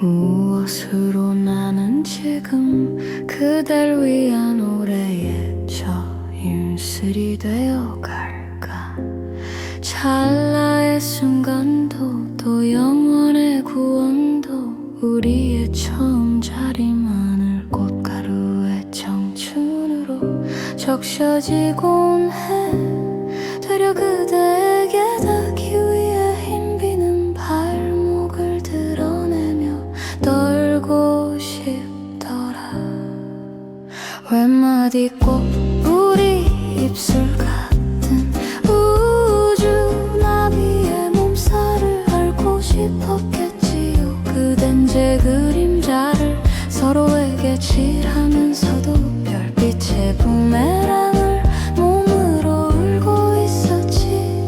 무엇으로 나는 지금 그댈 위한 노래에 저 일슬이 되어 갈까? 찰나의 순간도 또영 적셔지곤 해. 되려 그대에게 닿기 위해 흰비는 발목을 드러내며 떨고 싶더라. 외마디 꽃 우리 입술 같은 우주 나비의 몸살을 앓고 싶었겠지요. 그댄 제 그림자를 서로에게 칠하면서도 별 빛의 부메랑을 몸으로 울고 있었지.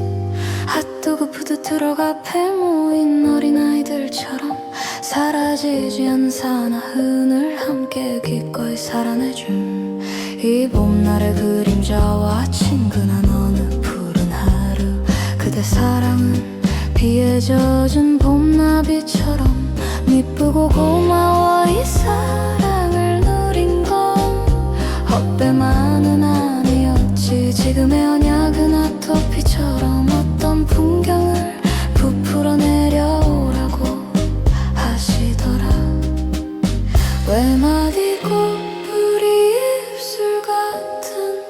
핫도그 푸드 트럭 앞에 모인 어린아이들처럼 사라지지 않는 사나흔을 함께 기꺼이 살아내준 이 봄날의 그림자와 친근한 어느 푸른 하루. 그대 사랑은 비에 젖은 봄나비처럼 미쁘고 고마워 이 사랑 마디 꽃뿌리 입술 같은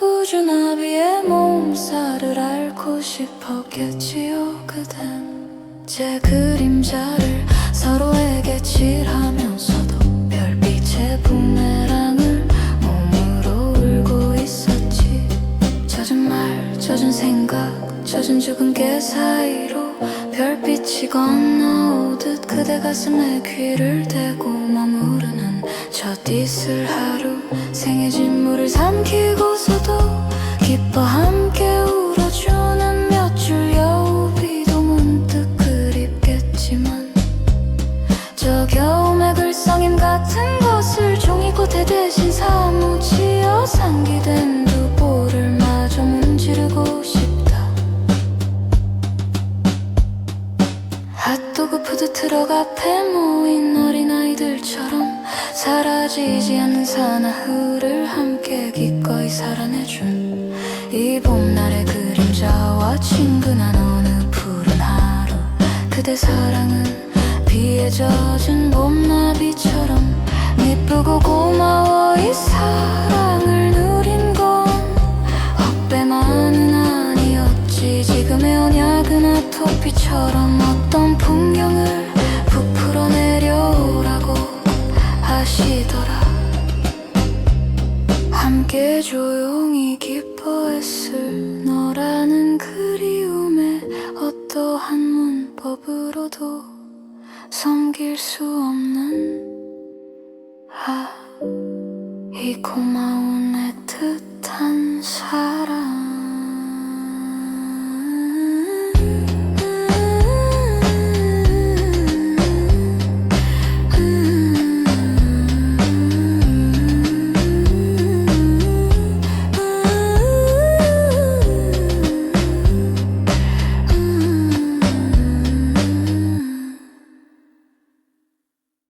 우주나비의 몸살을 앓고 싶었겠지요 그댄? 제 그림자를 서로에게 칠하면서도 별빛의 부메랑을 몸으로 울고 있었지. 젖은 말, 젖은 생각, 젖은 죽은 게 사이로 별빛이 건너오듯 그대 가슴에 귀를 대고 머무르는 첫 이슬 하루 생의 진물을 삼키고서도 기뻐 함께 울어주는 몇 줄 여우비도 문득 그립겠지만 저 겨움의 글썽임 같은 것을 종이꽃에 대신 사무치어 상기된 두 볼을 마저 문지르고 싶다. 핫도그 푸드 트럭 앞에 모인 어린아이들처럼 사라지지 않는 사나흘을 함께 기꺼이 살아내준 이 봄날의 그림자와 친근한 어느 푸른 하루. 그대 사랑은 비에 젖은 봄나비처럼 미쁘고 고마워 이 사랑을 누린 건 헛배만은 아니었지. 지금의 언약은 아토피처럼 어떤 풍경을 하시더라. 함께 조용히 기뻐했을 너라는 그리움에 어떠한 문법으로도 섬길 수 없는 아 이 고마운 애틋한 사랑